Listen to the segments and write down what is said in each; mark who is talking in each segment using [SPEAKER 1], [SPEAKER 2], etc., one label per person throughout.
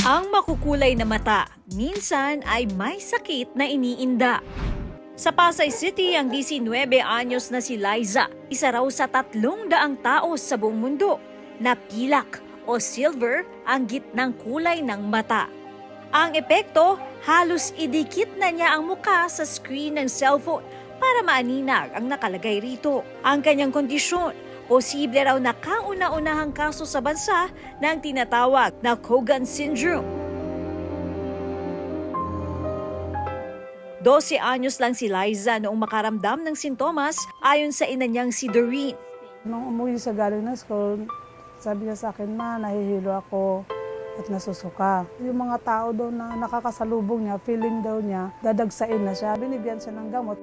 [SPEAKER 1] Ang makukulay na mata, minsan ay may sakit na iniinda. Sa Pasay City, ang 19 anyos na si Liza, isa raw sa tatlong daang tao sa buong mundo na pilak o silver ang gitnang kulay ng mata. Ang epekto, halos idikit na niya ang muka sa screen ng cellphone para maaninag ang nakalagay rito. Ang kanyang kondisyon, posible raw na kauna-unahang kaso sa bansa ng tinatawag na Kogan Syndrome. 12 anyos lang si Liza noong makaramdam ng sintomas ayon sa ina niyang si Doreen.
[SPEAKER 2] Nung umuwi sa galing na school, sabi niya sa akin, ma, nahihilo ako at nasusuka. Yung mga tao daw na nakakasalubong niya, feeling daw niya, dadagsain na siya. Binigyan siya ng gamot.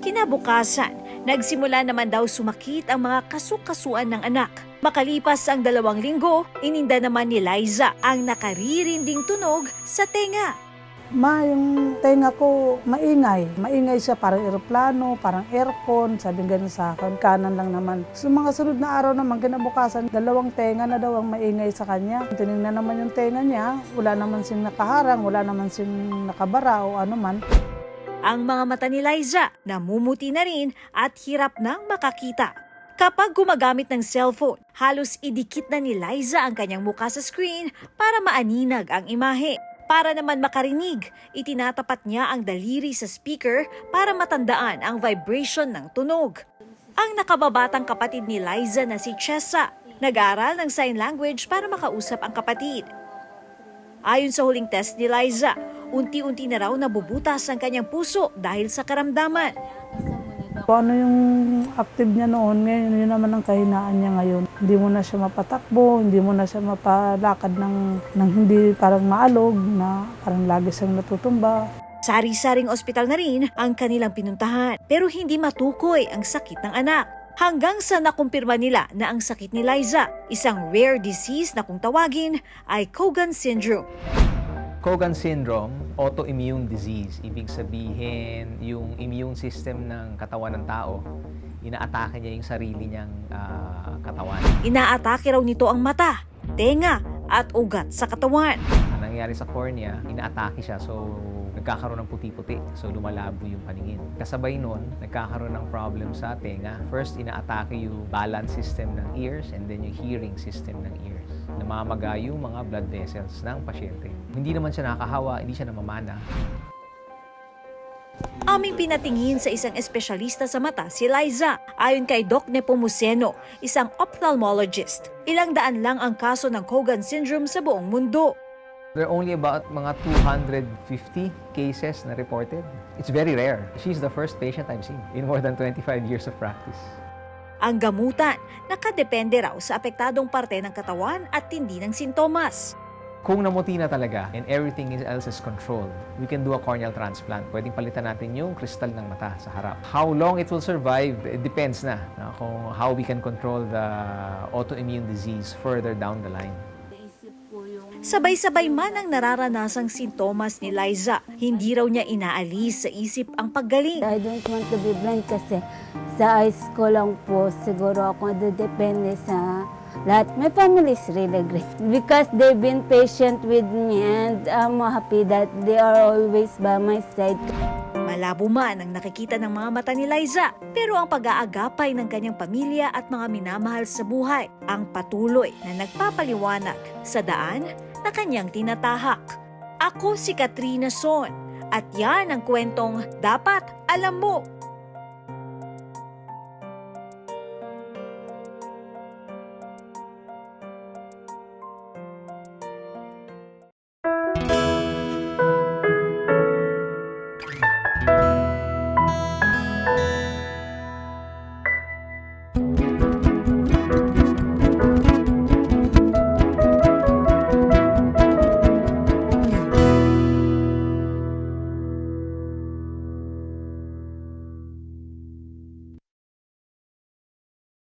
[SPEAKER 1] Kinabukasan, nagsimula naman daw sumakit ang mga kasukasuan ng anak. Makalipas ang dalawang linggo, ininda naman ni Liza ang nakaririnding tunog sa tenga.
[SPEAKER 2] Ma, yung tenga ko maingay. Maingay siya, parang eroplano, parang aircon, sabi ganun sa akin. Kanan lang naman. So mga sunod na araw naman, kinabukasan, dalawang tenga na daw ang maingay sa kanya. Tinignan naman yung tenga niya, wala naman siyang nakaharang, wala naman siyang nakabara o ano man.
[SPEAKER 1] Ang mga mata ni Liza namumuti na rin at hirap nang makakita. Kapag gumagamit ng cellphone, halos idikit na ni Liza ang kanyang muka sa screen para maaninag ang imahe. Para naman makarinig, itinatapat niya ang daliri sa speaker para matandaan ang vibration ng tunog. Ang nakababatang kapatid ni Liza na si Chessa, nag-aral ng sign language para makausap ang kapatid. Ayon sa huling test ni Liza, unti-unti na raw nabubutas ang kanyang puso dahil sa karamdaman.
[SPEAKER 2] Kung ano yung active niya noon, ngayon yun naman ang kahinaan niya ngayon. Hindi mo na siya mapatakbo, hindi mo na siya mapalakad ng, ng hindi parang maalog, na parang lagi siyang natutumba.
[SPEAKER 1] Sari-saring ospital na rin ang kanilang pinuntahan pero hindi matukoy ang sakit ng anak. Hanggang sa nakumpirma nila na ang sakit ni Liza, isang rare disease na kung tawagin ay Kogan Syndrome.
[SPEAKER 3] Kogan syndrome, autoimmune disease. Ibig sabihin, yung immune system ng katawan ng tao, inaatake niya yung sarili niyang ah, katawan.
[SPEAKER 1] Inaatake raw nito ang mata, tenga at ugat sa katawan.
[SPEAKER 3] Ang nangyayari sa cornea, inaatake siya. So, nagkakaroon ng puti-puti. So, lumalabo yung paningin. Kasabay nun, nagkakaroon ng problem sa tenga. First, inaatake yung balance system ng ears and then yung hearing system ng ears. Namamaga yung mga blood vessels ng pasyente. Hindi naman siya nakakahawa, hindi siya namamana.
[SPEAKER 1] Aming pinatingin sa isang espesyalista sa mata si Liza. Ayon kay Doc Nepomuceno, isang ophthalmologist, ilang daan lang ang kaso ng Kogan Syndrome sa buong mundo.
[SPEAKER 3] There are only about mga 250 cases na reported. It's very rare. She's the first patient I've seen in more than 25 years of practice.
[SPEAKER 1] Ang gamutan, nakadepende raw sa apektadong parte ng katawan at tindi ng sintomas.
[SPEAKER 3] Kung namuti na talaga and everything is- else is controlled, we can do a corneal transplant. Pwedeng palitan natin yung kristal ng mata sa harap. How long it will survive, it depends na na kung how we can control the autoimmune disease further down the line.
[SPEAKER 1] Sabay-sabay man ang nararanasang sintomas ni Liza, hindi raw niya inaalis sa isip ang paggaling.
[SPEAKER 4] I don't want to be blind kasi sa eyes ko lang po siguro ako depende sa lahat. My family is really great because they've been patient with me and I'm happy that they are always by my side.
[SPEAKER 1] Malabo man ang nakikita ng mga mata ni Liza, pero ang pag-aagapay ng kanyang pamilya at mga minamahal sa buhay ang patuloy na nagpapaliwanag sa daan na kanyang tinatahak. Ako si Katrina Son at yan ang kwentong dapat alam mo